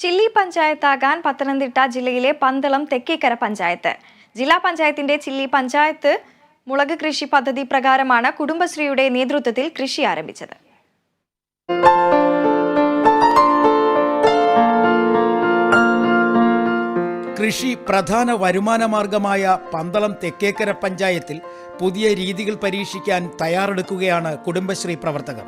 Chilli പഞ്ചായത്താകാൻ Pathanamthitta ജില്ലയിലെ പന്തളം തെക്കേക്കര പഞ്ചായത്ത്. ജില്ലാ പഞ്ചായത്തിന്റെ ചില്ലി പഞ്ചായത്ത് മുളക് കൃഷി പദ്ധതി പ്രകാരമാണ് കുടുംബശ്രീയുടെ നേതൃത്വത്തിൽ കൃഷി ആരംഭിച്ചത്. കൃഷി പ്രധാന വരുമാന മാർഗമായ പന്തളം തെക്കേക്കര പഞ്ചായത്തിൽ പുതിയ രീതികൾ പരീക്ഷിക്കാൻ തയ്യാറെടുക്കുകയാണ് കുടുംബശ്രീ പ്രവർത്തകർ.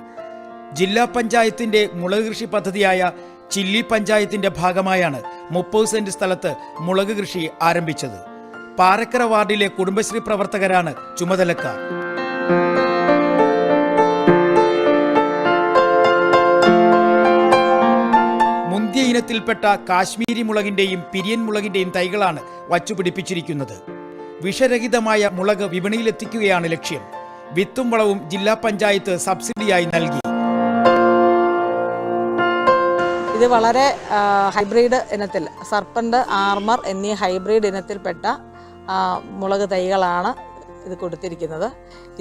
ജില്ലാ പഞ്ചായത്തിന്റെ മുളക് കൃഷി പദ്ധതിയായ ചില്ലി പഞ്ചായത്തിന്റെ ഭാഗമായാണ് മുപ്പത് സെന്റ് സ്ഥലത്ത് മുളക് കൃഷി ആരംഭിച്ചത്. പാറക്കര വാർഡിലെ കുടുംബശ്രീ പ്രവർത്തകരാണ് ചുമതലക്കാർ. മുന്തിയ ഇനത്തിൽപ്പെട്ട കാശ്മീരി മുളകിന്റെയും പിരിയൻ മുളകിന്റെയും തൈകളാണ് വച്ചുപിടിപ്പിച്ചിരിക്കുന്നത്. വിഷരഹിതമായ മുളക് വിപണിയിലെത്തിക്കുകയാണ് ലക്ഷ്യം. വിത്തും വളവും ജില്ലാ പഞ്ചായത്ത് സബ്സിഡിയായി നൽകി. ഇത് വളരെ ഹൈബ്രിഡ് ഇനത്തിൽ സർപ്പന്റ് ആർമർ എന്നീ ഹൈബ്രിഡ് ഇനത്തിൽപ്പെട്ട മുളക് തൈകളാണ്. ഇത് കൊടുത്തിരിക്കുന്നത്.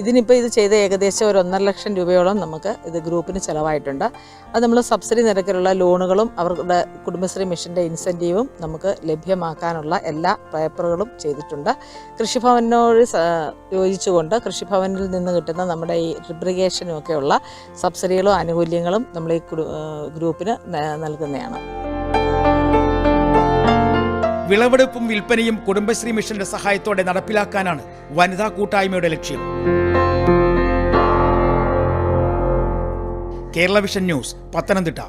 ഇതിനിപ്പോൾ ഇത് ചെയ്ത ഏകദേശം ഒരു ഒന്നര ലക്ഷം രൂപയോളം നമുക്ക് ഇത് ഗ്രൂപ്പിന് ചിലവായിട്ടുണ്ട്. അത് നമ്മൾ സബ്സിഡി നിരക്കിലുള്ള ലോണുകളും അവരുടെ കുടുംബശ്രീ മിഷന്റെ ഇൻസെന്റീവും നമുക്ക് ലഭ്യമാക്കാനുള്ള എല്ലാ പേപ്പറുകളും ചെയ്തിട്ടുണ്ട്. കൃഷിഭവനോട് യോജിച്ചുകൊണ്ട് കൃഷിഭവനിൽ നിന്ന് കിട്ടുന്ന നമ്മുടെ ഈ റിബ്രിഗേഷനും ഒക്കെയുള്ള സബ്സിഡികളും ആനുകൂല്യങ്ങളും നമ്മൾ ഈ ഗ്രൂപ്പിന് നൽകുന്നതാണ്. വിളവെടുപ്പും വിൽപ്പനയും കുടുംബശ്രീ മിഷന്റെ സഹായത്തോടെ നടപ്പിലാക്കാനാണ് വനിതാ കൂട്ടായ്മയുടെ ലക്ഷ്യം. Kerala Vision News Pathanamthitta.